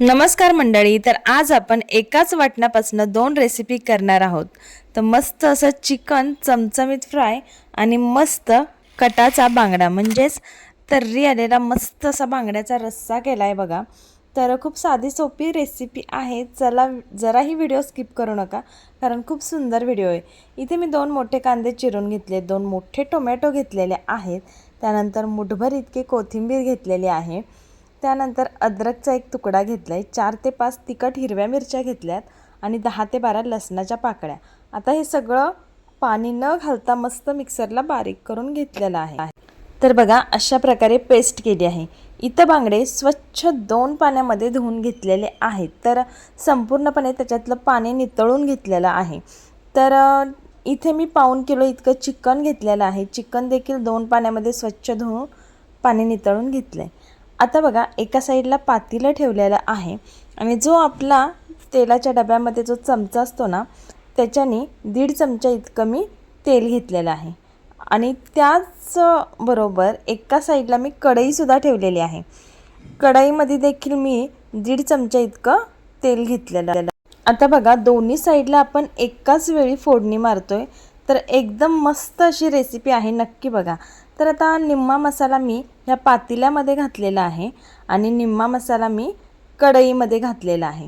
नमस्कार मंडळी तर आज आपण एकाच वाटणापासून दोन रेसिपी करणार आहोत. तर मस्त असं चिकन चमचमीत फ्राय आणि मस्त कटाचा बांगडा. म्हणजेच तर्री आलेला मस्त असा बांगड्याचा रस्सा केला आहे बघा. तर खूप साधी सोपी रेसिपी आहे. चला जराही व्हिडिओ स्किप करू नका कारण खूप सुंदर व्हिडिओ आहे. इथे मी दोन मोठे कांदे चिरून घेतले दोन मोठे टोमॅटो घेतलेले आहेत. त्यानंतर मुठभर इतके कोथिंबीर घेतलेली आहे. त्यानंतर अद्रकचा एक तुकडा घेतला आहे चार ते पाच तिखट हिरव्या मिरच्या घेतल्यात आणि दहा ते बारा लसणाच्या पाकळ्या. आता हे सगळं पाणी न घालता मस्त मिक्सरला बारीक करून घेतलेलं आहे. तर बघा अशा प्रकारे पेस्ट केली आहे. इथं बांगडे स्वच्छ दोन पाण्यामध्ये धुवून घेतलेले आहेत. तर संपूर्णपणे त्याच्यातलं पाणी नितळून घेतलेलं आहे. तर इथे मी पाऊन किलो इतकं चिकन घेतलेलं आहे. चिकन देखील दोन पाण्यामध्ये स्वच्छ धुवून पाणी नितळून घेतलं आहे आता बघा एका साईडला पातीलं ठेवलेलं आहे आणि जो आपला तेलाच्या डब्यामध्ये जो चमचा असतो ना त्याच्याने दीड चमचा इतकं मी तेल घेतलेलं आहे. आणि त्याच बरोबर एका साईडला मी कढईसुद्धा ठेवलेली आहे. कढईमध्ये देखील मी दीड चमचा इतकं तेल घेतलेलं आता बघा दोन्ही साईडला आपण एकाच वेळी फोडणी मारतोय. तर एकदम मस्त अशी रेसिपी आहे नक्की बघा. तर आता निम्मा मसाला मी ह्या पातेल्यामध्ये घातलेला आहे आणि निम्मा मसाला मी कढईमध्ये घातलेला आहे.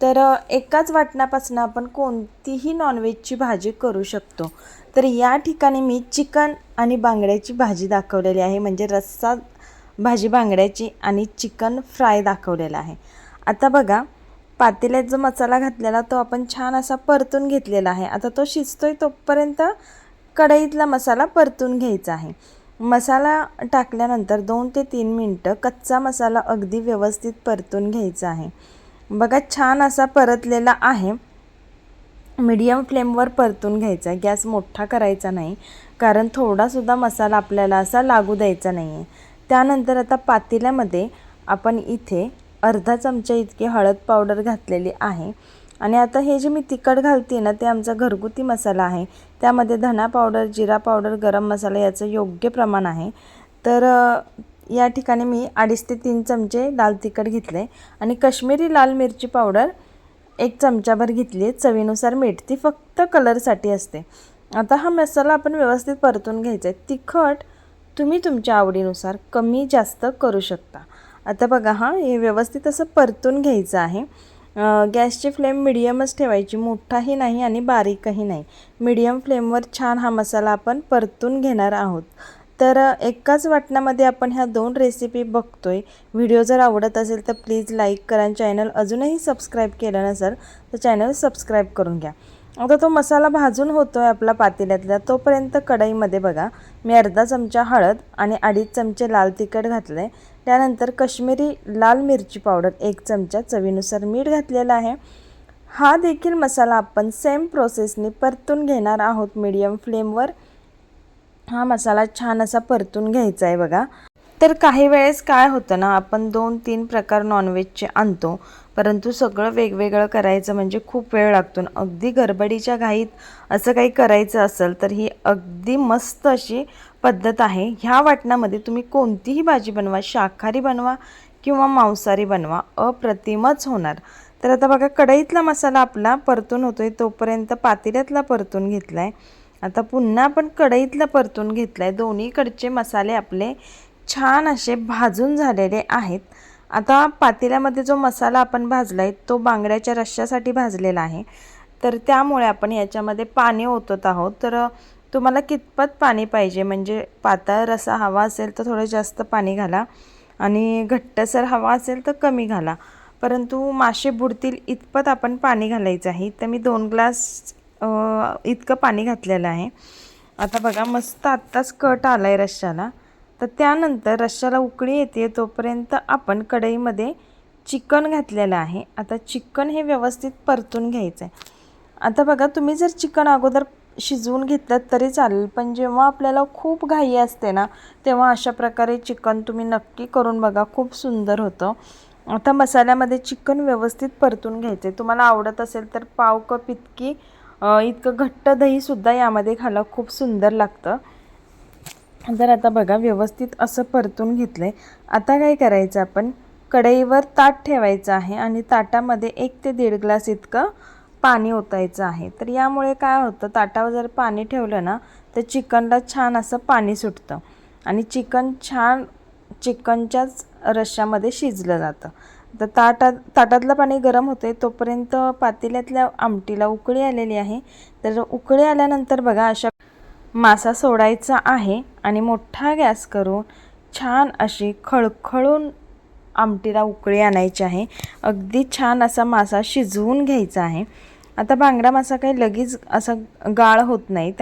तर एकाच वाटणापासून आपण कोणतीही नॉनव्हेजची भाजी करू शकतो. तर या ठिकाणी मी चिकन आणि बांगड्याची भाजी दाखवलेली आहे. म्हणजे रस्सा भाजी बांगड्याची आणि चिकन फ्राय दाखवलेला आहे. आता बघा पातेल्यात जो मसाला घातलेला तो आपण छान असा परतून घेतलेला आहे. आता तो शिजतोय तोपर्यंत कढईतला मसाला परतून घ्यायचा आहे. मसाला टाकल्यानंतर दोन ते तीन मिनटं कच्चा मसाला अगदी व्यवस्थित परतून घ्यायचा आहे. बघा छान असा परतलेला आहे. मीडियम फ्लेमवर परतून घ्यायचा आहे. गॅस मोठा करायचा नाही कारण थोडासुद्धा मसाला आपल्याला असा लागू द्यायचा नाही आहे त्यानंतर आता पातेल्यामध्ये आपण इथे अर्धा चमचा इतकी हळद पावडर घातलेली आहे. आणि आता हे जे मी तिखट घालते ना ते आमचा घरगुती मसाला आहे. त्यामध्ये धना पावडर जिरा पावडर गरम मसाला याचं योग्य प्रमाण आहे. तर या ठिकाणी मी अडीच ते तीन चमचे लाल तिखट घेतले आणि कश्मीरी लाल मिरची पावडर एक चमचाभर घेतली. आहे चवीनुसार मीठ. ती फक्त कलरसाठी असते. आता हा मसाला आपण व्यवस्थित परतून घ्यायचा आहे. तिखट तुम्ही तुमच्या आवडीनुसार कमी जास्त करू शकता. आता बघा हां हे व्यवस्थित असं परतून घ्यायचं आहे. गॅसची फ्लेम मिडियमच ठेवायची. मोठाही नाही आणि बारीकही नाही. मिडियम फ्लेमवर छान हा मसाला आपण परतून घेणार आहोत. तर एकाच वाटणामध्ये आपण ह्या दोन रेसिपी बघतो आहे व्हिडिओ जर आवडत असेल तर प्लीज लाईक करा आणि चॅनल अजूनही सबस्क्राईब केलं नसेल तर चॅनल सबस्क्राईब करून घ्या. आता तो मसाला भाजून होतो आहे आपला पातेल्यातला तोपर्यंत कढईमध्ये बघा. मी अर्धा चमचा हळद आणि अडीच चमचे लाल तिखट घातलं आहे त्यानंतर कश्मीरी लाल मिरची पावडर एक चमचा चवीनुसार मीठ घातलेलं आहे. हा देखील मसाला आपण सेम प्रोसेसने परतून घेणार आहोत मीडियम फ्लेमवर हा मसाला छान असा परतून घ्यायचा आहे बघा. तर काही वेळेस काय होतं ना आपण दोन तीन प्रकार नॉनव्हेजचे आणतो परंतु सगळं वेगवेगळं करायचं म्हणजे खूप वेळ लागतो. अगदी गडबडीच्या घाईत असं काही करायचं असेल तर ही अगदी मस्त अशी पद्धत आहे. ह्या वाटणामध्ये तुम्ही कोणतीही भाजी बनवा शाकाहारी बनवा किंवा मांसाहारी बनवा अप्रतिमच होणार. तर आता बघा कढईतला मसाला आपला परतून होतोय तोपर्यंत पातेल्यातला परतून घेतला आहे आता पुन्हा आपण कढईतला परतून घेतला आहे दोन्हीकडचे मसाले आपले छान असे भाजून झालेले आहेत. आता पातेल्यामध्ये जो मसाला आपण भाजला आहे तो बांगड्याच्या रश्श्यासाठी भाजलेला आहे. तर त्यामुळे आपण याच्यामध्ये पाणी ओतत आहोत. तर तुम्हाला कितपत पाणी पाहिजे? म्हणजे पातळ रसा हवा असेल तर थोडं जास्त पाणी घाला आणि घट्टसर हवा असेल तर कमी घाला. परंतु मासे बुडतील इतपत आपण पाणी घालायचं आहे. तर मी दोन ग्लास इतकं पाणी घातलेलं आहे. आता बघा मस्त आत्ताच कट आला आहे रश्श्याला. तर त्यानंतर रश्श्याला उकळी येते तोपर्यंत आपण कढईमध्ये चिकन घातलेलं आहे. आता चिकन हे व्यवस्थित परतून घ्यायचं आहे आता बघा तुम्ही जर चिकन अगोदर शिजवून घेतलं तरी चालेल पण जेव्हा आपल्याला खूप घाई असते ना तेव्हा अशा प्रकारे चिकन तुम्ही नक्की करून बघा खूप सुंदर होतं. आता मसाल्यामध्ये चिकन व्यवस्थित परतून घ्यायचे तुम्हाला आवडत असेल तर पाव कप इतकी इतकं घट्ट दहीसुद्धा यामध्ये घाला खूप सुंदर लागतं. तर आता बघा व्यवस्थित असं परतून घेतलं आहे आता काय करायचं आपण? कढईवर ताट ठेवायचं आहे आणि ताटामध्ये एक ते दीड ग्लास इतकं पाणी ओतायचं आहे. तर यामुळे काय होतं ताटावर जर पाणी ठेवलं ना तर चिकनला छान असं पाणी सुटतं. आणि चिकन छान चिकनच्याच रश्श्यामध्ये शिजलं जातं. तर ताटात ताटातलं पाणी गरम होते तोपर्यंत पातेल्यातल्या आमटीला उकळी आलेली आहे. तर उकळी आल्यानंतर बघा अशा मासा सोडायचा आहे आणि मोठा गॅस करून छान अशी खळखळून आमटीला उकळी आणायची आहे. अगदी छान असा मासा शिजवून घ्यायचा आहे. आता बांगडा मासा काही लगेच असा गाळ होत नाही.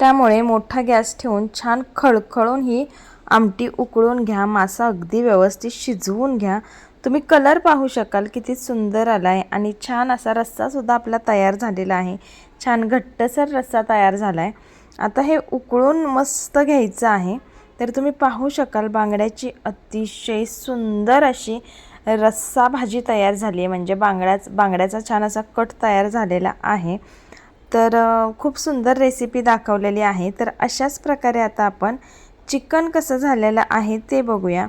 त्यामुळे मोठा गॅस ठेवून छान खळखळून ही आमटी उकळून घ्या. मासा अगदी व्यवस्थित शिजवून घ्या. तुम्ही कलर पाहू शकाल किती सुंदर आला आहे आणि छान असा रस्सासुद्धा आपला तयार झालेला आहे. छान घट्टसर रस्सा तयार झाला आहे आता हे उकळून मस्त घ्यायचं आहे. तर तुम्ही पाहू शकाल बांगड्याची अतिशय सुंदर अशी रस्सा भाजी तयार झाली आहे. म्हणजे बांगड्याच बांगड्याचा छान असा कट तयार झालेला आहे. तर खूप सुंदर रेसिपी दाखवलेली आहे. तर अशाच प्रकारे आता आपण चिकन कसं झालेलं आहे ते बघूया.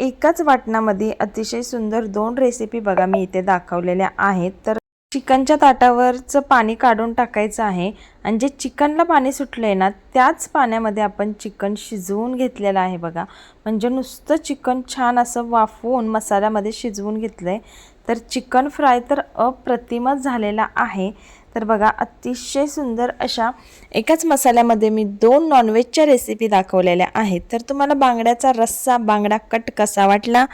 एकाच वाटणामध्ये अतिशय सुंदर दोन रेसिपी बघा मी इथे दाखवलेल्या आहेत. तर चिकनच्या ताटावरचं पाणी काढून टाकायचं आहे. आणि जे चिकनला पाणी सुटलं आहे ना त्याच पाण्यामध्ये आपण चिकन शिजवून घेतलेलं आहे बघा. म्हणजे नुसतं चिकन छान असं वाफवून मसाल्यामध्ये शिजवून घेतलं आहे तर चिकन फ्राय तर अप्रतिमच झालेला आहे. तर बघा अतिशय सुंदर अशा एकाच मसाल्यामध्ये मी दोन नॉनव्हेजच्या रेसिपी दाखवलेल्या आहेत. तर तुम्हाला बांगड्याचा रस्सा बांगडा कट कसा वाटला?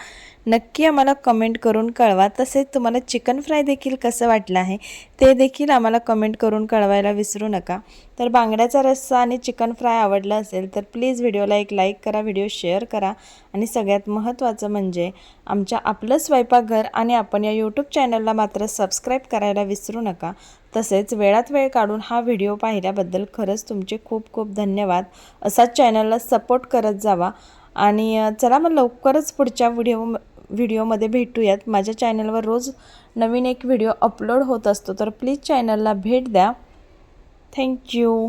नक्की आम्हाला कमेंट करून कळवा. तसेच तुम्हाला चिकन फ्राय देखील कसं वाटलं आहे ते देखील आम्हाला कमेंट करून कळवायला विसरू नका. तर बांगड्याचा रस्सा आणि चिकन फ्राय आवडला असेल तर प्लीज व्हिडिओला एक लाईक करा व्हिडिओ शेअर करा. आणि सगळ्यात महत्त्वाचं म्हणजे आमच्या आपलं स्वयंपाकघर आणि आपण या यूट्यूब चॅनलला मात्र सबस्क्राईब करायला विसरू नका. तसेच वेळात वेळ काढून हा व्हिडिओ पाहिल्याबद्दल खरंच तुमचे खूप खूप धन्यवाद. असाच चॅनलला सपोर्ट करत जावा. आणि चला मग लवकरच पुढच्या व्हिडिओ व्हिडिओमध्ये भेटूयात. माझ्या चॅनलवर रोज नवीन एक व्हिडिओ अपलोड होत असतो तर प्लीज चॅनलला भेट द्या. थँक्यू